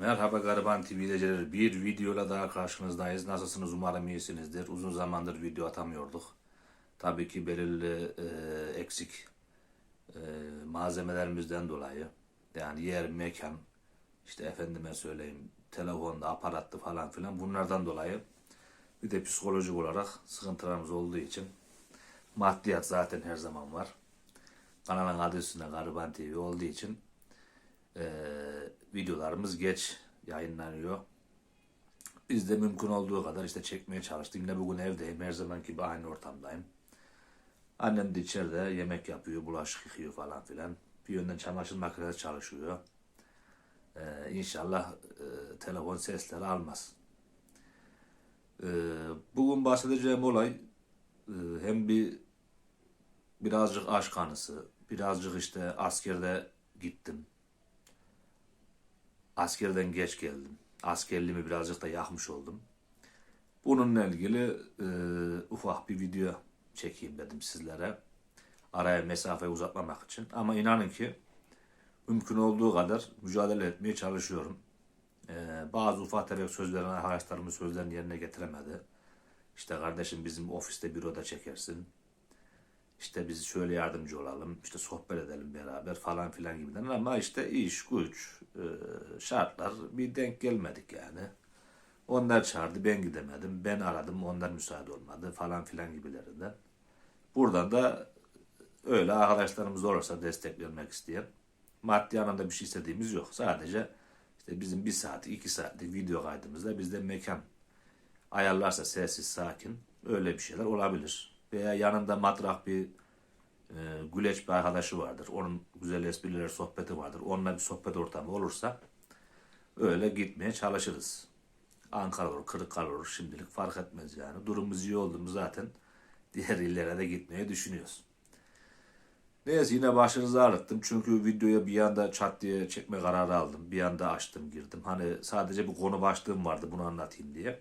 Merhaba Gariban TV izleyicileri. Bir videoyla daha karşınızdayız. Nasılsınız? Umarım iyisinizdir. Uzun zamandır video atamıyorduk. Tabii ki belirli e, eksik e, malzemelerimizden dolayı. Yani yer, mekan, işte efendime söyleyeyim, telefonda, aparattı falan filan bunlardan dolayı bir de psikolojik olarak sıkıntılarımız olduğu için maddiyat zaten her zaman var. Kanalın adı üstünde Gariban TV olduğu için e, videolarımız geç yayınlanıyor. Biz de mümkün olduğu kadar işte çekmeye çalıştık. Yine bugün evdeyim. Her zaman gibi aynı ortamdayım. Annem de içeride yemek yapıyor, bulaşık yıkıyor falan filan. Bir yönden çamaşır makinesi çalışıyor. Ee, inşallah e, telefon sesleri almaz. Ee, bugün bahsedeceğim olay e, hem bir birazcık aşk anısı, birazcık işte askerde gittim. Askerden geç geldim. Askerliğimi birazcık da yakmış oldum. Bununla ilgili e, ufak bir video çekeyim dedim sizlere. Araya mesafeyi uzatmamak için. Ama inanın ki mümkün olduğu kadar mücadele etmeye çalışıyorum. E, bazı ufak tefek sözlerini arkadaşlarımın sözlerini yerine getiremedi. İşte kardeşim bizim ofiste büroda çekersin. İşte biz şöyle yardımcı olalım, işte sohbet edelim beraber falan filan gibiden ama işte iş, güç, e, şartlar bir denk gelmedik yani. Onlar çağırdı, ben gidemedim, ben aradım, onlar müsaade olmadı falan filan gibilerinden. Buradan da öyle arkadaşlarımız olursa destek vermek isteyen, maddi anlamda bir şey istediğimiz yok. Sadece işte bizim bir saat, iki saatlik video kaydımızda bizde mekan ayarlarsa sessiz, sakin öyle bir şeyler olabilir. Veya yanında matrak bir e, güleç bir arkadaşı vardır. Onun güzel esprileri, sohbeti vardır. Onunla bir sohbet ortamı olursa öyle gitmeye çalışırız. Ankara olur, Kırıkkale olur şimdilik fark etmez yani. Durumumuz iyi oldu mu zaten diğer illere de gitmeyi düşünüyoruz. Neyse yine başınızı ağrıttım. Çünkü videoya bir anda çat diye çekme kararı aldım. Bir anda açtım girdim. Hani sadece bir konu başlığım vardı bunu anlatayım diye.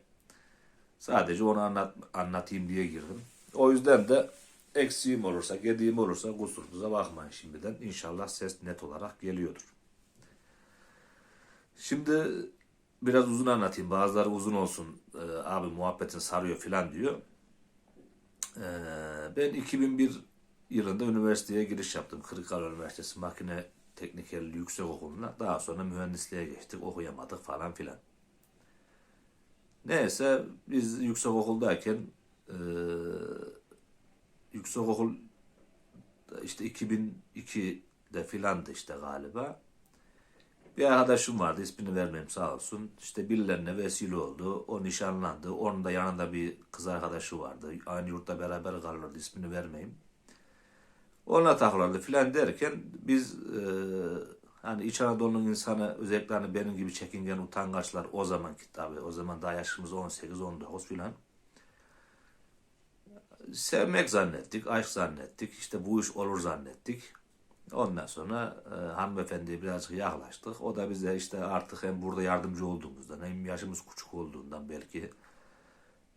Sadece onu anlat, anlatayım diye girdim. O yüzden de eksiğim olursa, gediğim olursa kusurunuza bakmayın şimdiden. İnşallah ses net olarak geliyordur. Şimdi biraz uzun anlatayım. Bazıları uzun olsun. Ee, abi muhabbetin sarıyor filan diyor. Ee, ben 2001 yılında üniversiteye giriş yaptım. Kırıkkale Üniversitesi Makine Teknikerliği Yüksek Okulu'na. Daha sonra mühendisliğe geçtik. Okuyamadık falan filan. Neyse biz yüksek okuldayken e, yüksek okul işte 2002'de filandı işte galiba. Bir arkadaşım vardı ismini vermeyeyim sağ olsun. İşte birilerine vesile oldu. O nişanlandı. Onun da yanında bir kız arkadaşı vardı. Aynı yurtta beraber kalırdı ismini vermeyeyim. Ona takılırdı filan derken biz e, hani İç Anadolu'nun insanı özellikle hani benim gibi çekingen utangaçlar o zamanki tabii o zaman daha yaşımız 18-19 filan sevmek zannettik, aşk zannettik, işte bu iş olur zannettik. Ondan sonra e, hanımefendiye birazcık yaklaştık. O da bize işte artık hem burada yardımcı olduğumuzdan hem yaşımız küçük olduğundan belki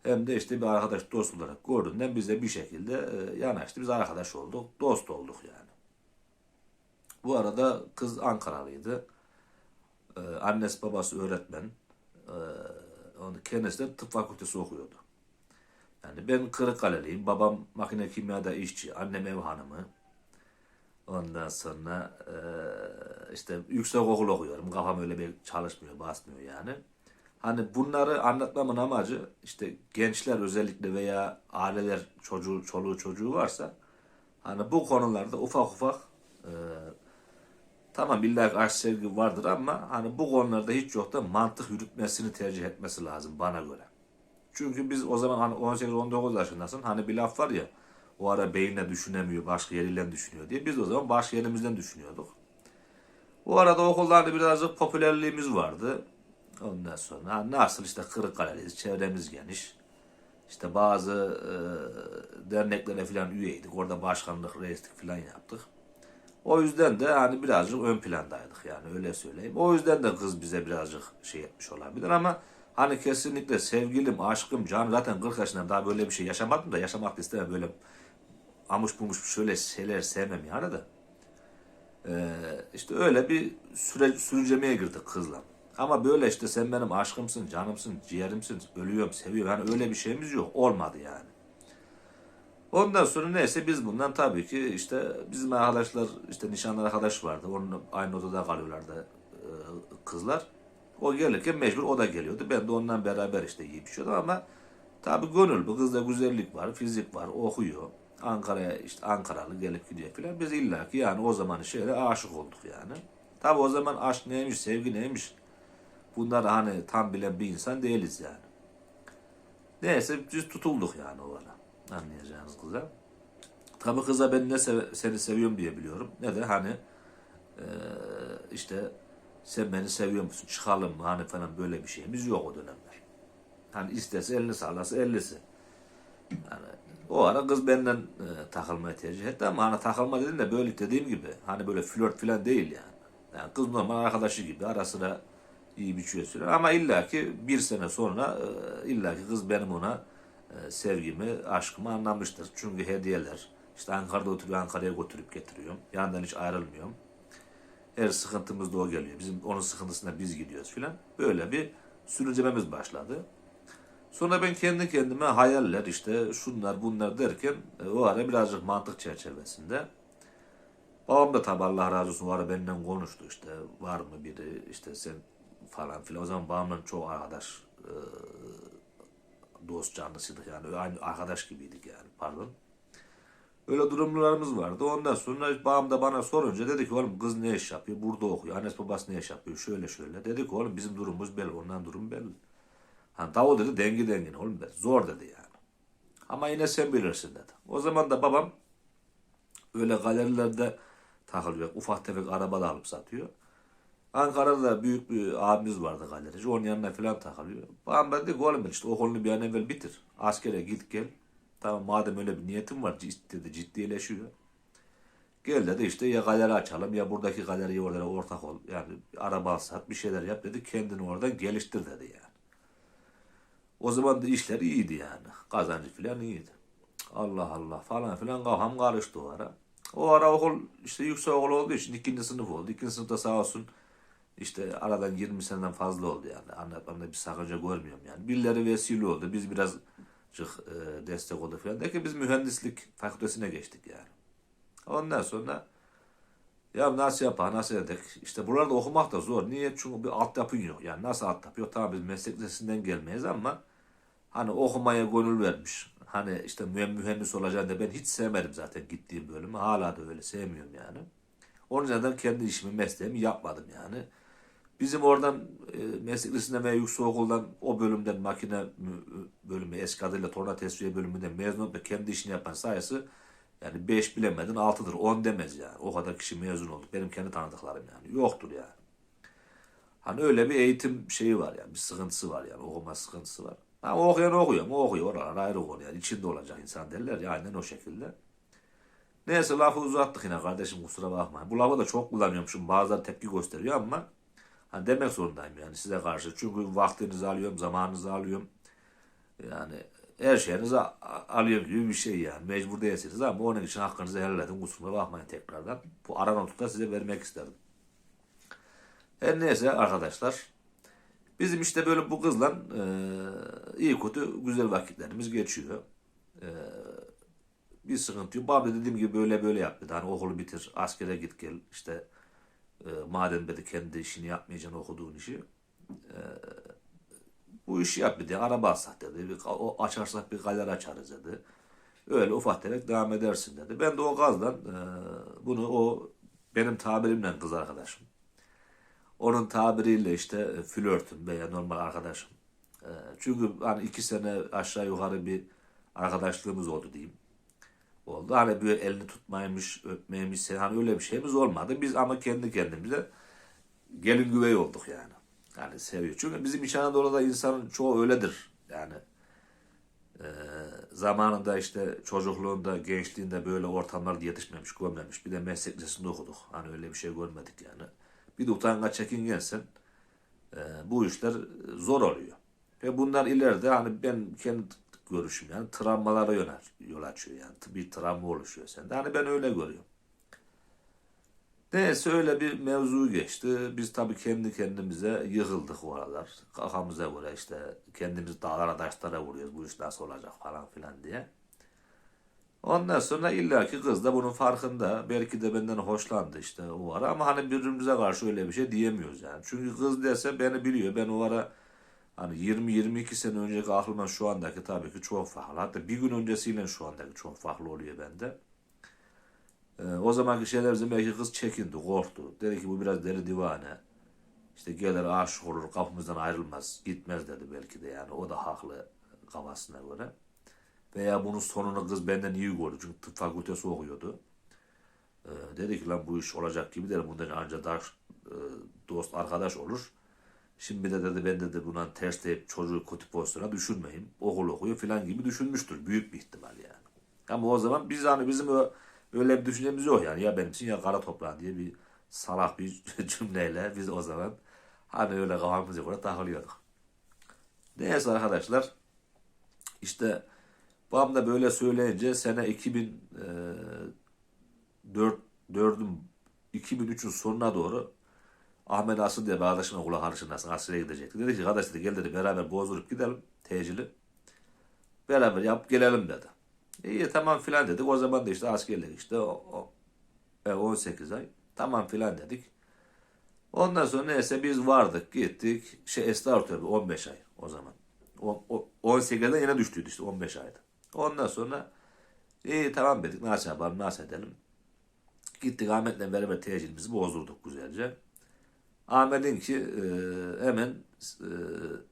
hem de işte bir arkadaş dost olarak gördüğünden bize bir şekilde e, yanaştı. Biz arkadaş olduk, dost olduk yani. Bu arada kız Ankaralıydı. E, annesi babası öğretmen. E, kendisi de tıp fakültesi okuyordu. Yani ben Kırıkkaleliyim. Babam makine kimyada işçi. Annem ev hanımı. Ondan sonra e, işte yüksek okul okuyorum. Kafam öyle bir çalışmıyor, basmıyor yani. Hani bunları anlatmamın amacı işte gençler özellikle veya aileler çocuğu, çoluğu çocuğu varsa hani bu konularda ufak ufak e, tamam illa aşk sevgi vardır ama hani bu konularda hiç yok da mantık yürütmesini tercih etmesi lazım bana göre. Çünkü biz o zaman hani 18-19 yaşındasın. Hani bir laf var ya o ara beyinle düşünemiyor, başka yeriyle düşünüyor diye. Biz o zaman başka yerimizden düşünüyorduk. O arada okullarda birazcık popülerliğimiz vardı. Ondan sonra ha, nasıl işte Kırıkkale'liyiz, çevremiz geniş. İşte bazı e, derneklere falan üyeydik. Orada başkanlık, reislik falan yaptık. O yüzden de hani birazcık ön plandaydık yani öyle söyleyeyim. O yüzden de kız bize birazcık şey etmiş olabilir ama hani kesinlikle sevgilim, aşkım, canım zaten 40 yaşındayım daha böyle bir şey yaşamadım da yaşamak da istemem böyle amuş bulmuş şöyle şeyler sevmem yani da. Ee, işte öyle bir süre, sürüncemeye girdik kızla. Ama böyle işte sen benim aşkımsın, canımsın, ciğerimsin, ölüyorum, seviyorum. Yani öyle bir şeyimiz yok. Olmadı yani. Ondan sonra neyse biz bundan tabii ki işte bizim arkadaşlar işte nişanlı arkadaş vardı. Onun aynı odada kalıyorlardı e, kızlar. O gelirken mecbur o da geliyordu. Ben de ondan beraber işte yiyip içiyordum ama tabii gönül bu kızda güzellik var, fizik var, okuyor. Ankara'ya işte Ankaralı gelip gidiyor filan. Biz illaki yani o zaman şeyle aşık olduk yani. Tabii o zaman aşk neymiş, sevgi neymiş bunlar hani tam bilen bir insan değiliz yani. Neyse biz tutulduk yani o ara. Anlayacağınız kıza. Tabi kıza ben ne seve- seni seviyorum diye biliyorum. Ne de hani eee, işte sen beni seviyor musun? Çıkalım? Hani falan böyle bir şeyimiz yok o dönemler. Hani istese elini sallasa ellisi. Yani o ara kız benden e, takılmayı tercih etti ama hani takılma dedim de böyle dediğim gibi hani böyle flört falan değil yani. Yani kız normal arkadaşı gibi ara sıra iyi biçiyor sürer ama illaki bir sene sonra e, illaki kız benim ona e, sevgimi, aşkımı anlamıştır. Çünkü hediyeler, işte Ankara'da oturuyor, Ankara'ya götürüp getiriyorum. Yanından hiç ayrılmıyorum. Her sıkıntımız da o geliyor. Bizim onun sıkıntısına biz gidiyoruz filan. Böyle bir sürüncememiz başladı. Sonra ben kendi kendime hayaller işte şunlar bunlar derken e, o ara birazcık mantık çerçevesinde babam da tabi Allah razı olsun o ara benden konuştu işte var mı biri işte sen falan filan. O zaman babamla çok arkadaş e, dost canlısıydık yani aynı arkadaş gibiydik yani pardon. Öyle durumlarımız vardı. Ondan sonra babam da bana sorunca dedi ki oğlum kız ne iş yapıyor? Burada okuyor. Annesi babası ne iş yapıyor? Şöyle şöyle. Dedi ki oğlum bizim durumumuz belli. Ondan durum belli. Ha davul dedi dengi dengine oğlum dedi. Zor dedi yani. Ama yine sen bilirsin dedi. O zaman da babam öyle galerilerde takılıyor. Ufak tefek araba alıp satıyor. Ankara'da da büyük bir abimiz vardı galerici. Onun yanına falan takılıyor. Babam ben dedim ki oğlum işte okulunu bir an evvel bitir. Askere git gel. Tamam madem öyle bir niyetim var cid- dedi ciddileşiyor. Gel dedi işte ya galeri açalım ya buradaki galeriye orada ortak ol. Yani araba sat bir şeyler yap dedi. Kendini oradan geliştir dedi yani. O zaman da işler iyiydi yani. Kazancı falan iyiydi. Allah Allah falan filan kafam karıştı o ara. O ara okul işte yüksek okul olduğu için ikinci sınıf oldu. İkinci sınıfta sağ olsun işte aradan 20 seneden fazla oldu yani. Anlatmamda bir sakınca görmüyorum yani. Birileri vesile oldu. Biz biraz destek oldu falan. Derken biz mühendislik fakültesine geçtik yani. Ondan sonra ya nasıl yapar, nasıl edek? İşte buralarda okumak da zor. Niye? Çünkü bir altyapın yok. Yani nasıl altyapı yok? Tamam biz meslek lisesinden gelmeyiz ama hani okumaya gönül vermiş. Hani işte mühen- mühendis olacağını da ben hiç sevmedim zaten gittiğim bölümü. Hala da öyle sevmiyorum yani. Onun yüzden kendi işimi, mesleğimi yapmadım yani. Bizim oradan e, meslek lisesinden veya yüksek okuldan o bölümden makine mü- bölümü, eski adıyla torna tesviye bölümünden mezun olup kendi işini yapan sayısı yani 5 bilemedin 6'dır 10 demez yani. O kadar kişi mezun olduk. Benim kendi tanıdıklarım yani. Yoktur yani. Hani öyle bir eğitim şeyi var yani. Bir sıkıntısı var yani. Okuma sıkıntısı var. Ha, okuyan okuyor mu? Okuyor. Oralar ayrı konu yani. İçinde olacak insan derler ya. Aynen o şekilde. Neyse lafı uzattık yine kardeşim kusura bakma. Bu lafı da çok kullanıyormuşum. Bazıları tepki gösteriyor ama hani demek zorundayım yani size karşı. Çünkü vaktinizi alıyorum, zamanınızı alıyorum. Yani her şeyinizi a- a- alıyor gibi bir şey yani. Mecbur değilsiniz ama onun için hakkınızı helal edin. Kusuruma bakmayın tekrardan. Bu ara notu size vermek istedim. Her neyse arkadaşlar. Bizim işte böyle bu kızla e, iyi kötü güzel vakitlerimiz geçiyor. E, bir sıkıntı yok. Babam da dediğim gibi böyle böyle yap dedi. Hani okulu bitir, askere git gel. İşte e, madem dedi kendi işini yapmayacaksın okuduğun işi. E, bu işi yap dedi. Araba alsak dedi. Bir, o açarsak bir galeri açarız dedi. Öyle ufak tefek devam edersin dedi. Ben de o gazdan e, bunu o benim tabirimle kız arkadaşım. Onun tabiriyle işte e, flörtüm veya normal arkadaşım. E, çünkü hani iki sene aşağı yukarı bir arkadaşlığımız oldu diyeyim. Oldu. Hani böyle elini tutmaymış, öpmeymiş, hani öyle bir şeyimiz olmadı. Biz ama kendi kendimize gelin güvey olduk yani. Yani seviyor. Çünkü bizim İç Anadolu'da insanın çoğu öyledir. Yani e, zamanında işte çocukluğunda, gençliğinde böyle ortamlarda yetişmemiş, görmemiş. Bir de meslek lisesinde okuduk. Hani öyle bir şey görmedik yani. Bir de utangaç çekingensen e, bu işler zor oluyor. Ve bunlar ileride hani ben kendi görüşüm yani travmalara yönel, yol açıyor yani. Bir travma oluşuyor sende. Hani ben öyle görüyorum. Neyse öyle bir mevzu geçti. Biz tabii kendi kendimize yıkıldık o aralar. Kafamıza göre işte kendimiz dağlara taşlara vuruyoruz. Bu iş nasıl olacak falan filan diye. Ondan sonra illaki kız da bunun farkında. Belki de benden hoşlandı işte o ara ama hani birbirimize karşı öyle bir şey diyemiyoruz yani. Çünkü kız dese beni biliyor. Ben o ara hani 20-22 sene önceki aklımdan şu andaki tabii ki çok farklı. Hatta bir gün öncesiyle şu andaki çok farklı oluyor bende. Ee, o zamanki şeyler bizim belki kız çekindi, korktu. Dedi ki bu biraz deli divane. İşte gelir aşık olur, kapımızdan ayrılmaz, gitmez dedi belki de yani. O da haklı kafasına göre. Veya bunun sonunu kız benden iyi gördü. Çünkü tıp fakültesi okuyordu. Ee, dedi ki lan bu iş olacak gibi derim. Bundan ancak daş, e, dost, arkadaş olur. Şimdi de dedi ben dedi buna ters deyip çocuğu kötü pozisyona düşürmeyeyim. Okul okuyor falan gibi düşünmüştür. Büyük bir ihtimal yani. Ama o zaman biz hani bizim öyle bir düşüncemiz yok yani. Ya benimsin ya kara toprağın diye bir salak bir cümleyle biz o zaman hani öyle kafamıza göre takılıyorduk. Neyse arkadaşlar işte babam da böyle söyleyince sene 2004 4'ün 2003'ün sonuna doğru Ahmet Asıl diye bir arkadaşım okula karşınlasın. Asya'ya gidecekti. Dedi ki kardeş dedi gel dedi beraber bozdurup gidelim tecili. Beraber yap gelelim dedi. İyi tamam filan dedik. O zaman da işte askerlik işte o, o, e, 18 ay. Tamam filan dedik. Ondan sonra neyse biz vardık gittik. Şey estağfurullah tabii 15 ay o zaman. O, o, 18'den yine düştüydü işte 15 ayda. Ondan sonra iyi tamam dedik nasıl yapalım nasıl edelim. Gittik Ahmet'le beraber tecilimizi bozdurduk güzelce. Ahmet'in ki e, hemen e,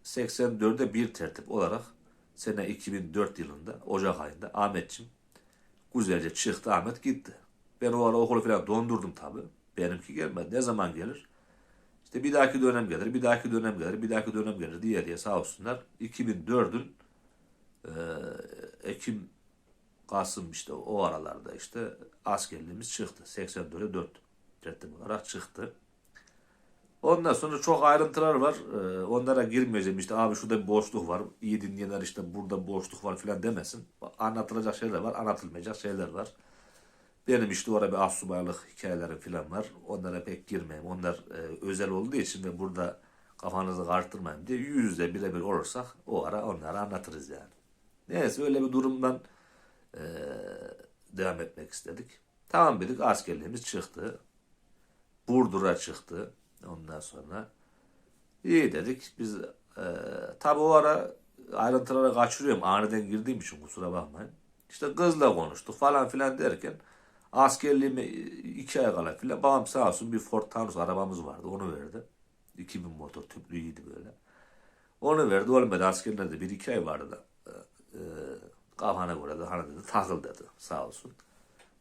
84'de bir tertip olarak sene 2004 yılında Ocak ayında Ahmetçim güzelce çıktı Ahmet gitti. Ben o ara okulu falan dondurdum tabi. Benimki gelmedi. Ne zaman gelir? İşte bir dahaki dönem gelir, bir dahaki dönem gelir, bir dahaki dönem gelir diye diye sağ olsunlar. 2004'ün e, Ekim, Kasım işte o aralarda işte askerliğimiz çıktı. 84'e 4 tertip olarak çıktı. Ondan sonra çok ayrıntılar var. Ee, onlara girmeyeceğim. İşte abi şurada bir boşluk var. İyi dinleyenler işte burada boşluk var filan demesin. Anlatılacak şeyler var. Anlatılmayacak şeyler var. Benim işte orada bir asubaylık hikayelerim filan var. Onlara pek girmeyeyim. Onlar e, özel olduğu için ve burada kafanızı karıştırmayayım diye yüzde birebir olursak o ara onları anlatırız yani. Neyse öyle bir durumdan e, devam etmek istedik. Tamam dedik askerliğimiz çıktı. Burdur'a çıktı. Ondan sonra iyi dedik. Biz e, tabi o ara ayrıntılara kaçırıyorum. Aniden girdiğim için kusura bakmayın. İşte kızla konuştuk falan filan derken askerliğime iki ay kala filan babam sağ olsun bir Ford Taunus arabamız vardı. Onu verdi. 2000 motor tüplüydü böyle. Onu verdi. Olmadı askerlerde bir iki ay vardı da. E, kafana göre de hani dedi takıl dedi sağ olsun.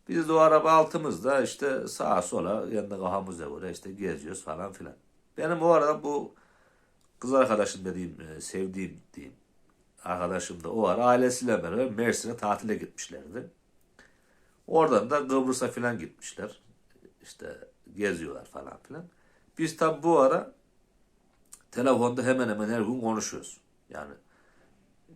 Biz de o araba altımızda işte sağa sola yanında kafamıza göre işte geziyoruz falan filan. Benim o arada bu kız arkadaşım dediğim, e, sevdiğim diyeyim arkadaşım da o ara ailesiyle beraber Mersin'e tatile gitmişlerdi. Oradan da Kıbrıs'a filan gitmişler. İşte geziyorlar falan filan. Biz tabi bu ara telefonda hemen hemen her gün konuşuyoruz. Yani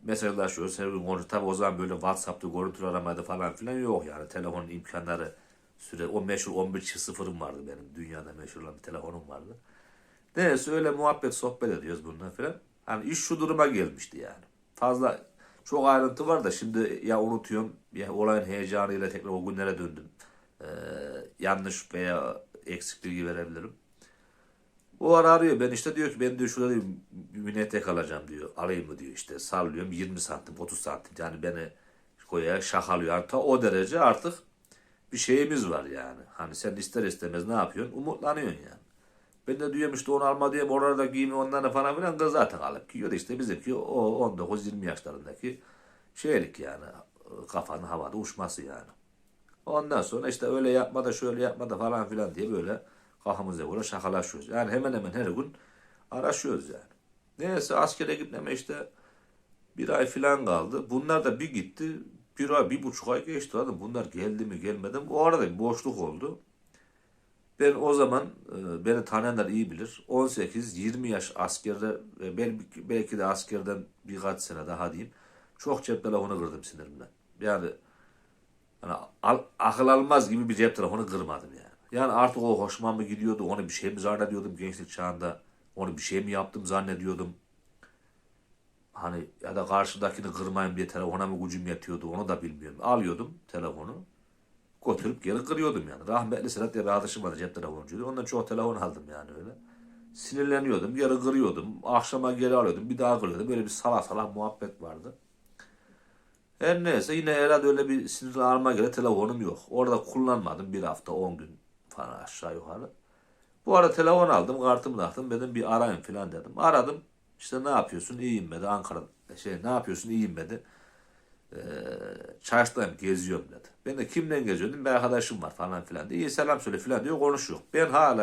mesajlaşıyoruz. Her. Tabi o zaman böyle WhatsApp'ta görüntülü aramada falan filan yok yani. Telefonun imkanları süre o meşhur 11 çift sıfırım vardı benim. Dünyada meşhur olan bir telefonum vardı. Neyse öyle muhabbet sohbet ediyoruz bundan filan. Hani iş şu duruma gelmişti yani. Fazla çok ayrıntı var da şimdi ya unutuyorum ya olayın heyecanıyla tekrar o günlere döndüm. Ee, yanlış veya eksik bilgi verebilirim. O ara arıyor ben işte diyor ki ben diyor şurada diyor, minnete kalacağım diyor. Alayım mı diyor işte sallıyorum 20 santim 30 santim yani beni koyaya şakalıyor. Yani ta o derece artık bir şeyimiz var yani. Hani sen ister istemez ne yapıyorsun? Umutlanıyorsun yani. Ben de diyorum işte onu alma diyorum orada giyimi onları falan filan kız zaten alıp giyiyor da işte bizimki o 19-20 yaşlarındaki şeylik yani kafanın havada uçması yani. Ondan sonra işte öyle yapma da şöyle yapma da falan filan diye böyle kafamıza göre şakalaşıyoruz. Yani hemen hemen her gün araşıyoruz yani. Neyse askere gitmeme işte bir ay filan kaldı. Bunlar da bir gitti. Bir ay, bir buçuk ay geçti. Adam bunlar geldi mi gelmedi mi? O arada bir boşluk oldu. Ben o zaman e, beni tanıyanlar iyi bilir. 18-20 yaş askerde belki, belki de askerden birkaç sene daha diyeyim. Çok cep telefonu kırdım sinirimden. Yani hani al, akıl almaz gibi bir cep telefonu kırmadım yani. Yani artık o hoşuma mı gidiyordu, onu bir şey mi zannediyordum gençlik çağında, onu bir şey mi yaptım zannediyordum. Hani ya da karşıdakini kırmayayım diye telefona mı gücüm yetiyordu onu da bilmiyorum. Alıyordum telefonu, götürüp geri kırıyordum yani. Rahmetli Sedat diye bir arkadaşım vardı cep telefoncuydu. Ondan çok telefon aldım yani öyle. Sinirleniyordum, geri kırıyordum. Akşama geri alıyordum, bir daha kırıyordum. Böyle bir salak salak muhabbet vardı. Her neyse yine herhalde öyle bir sinirli alma göre telefonum yok. Orada kullanmadım bir hafta 10 gün falan aşağı yukarı. Bu arada telefon aldım kartımı taktım dedim bir arayın falan dedim. Aradım işte ne yapıyorsun iyiyim dedi Ankara şey ne yapıyorsun iyiyim dedi. Ee, çarşıdayım geziyorum dedi. Ben de kimden geziyordum bir arkadaşım var falan filan diye. İyi selam söyle filan diyor konuşuyor. Ben hala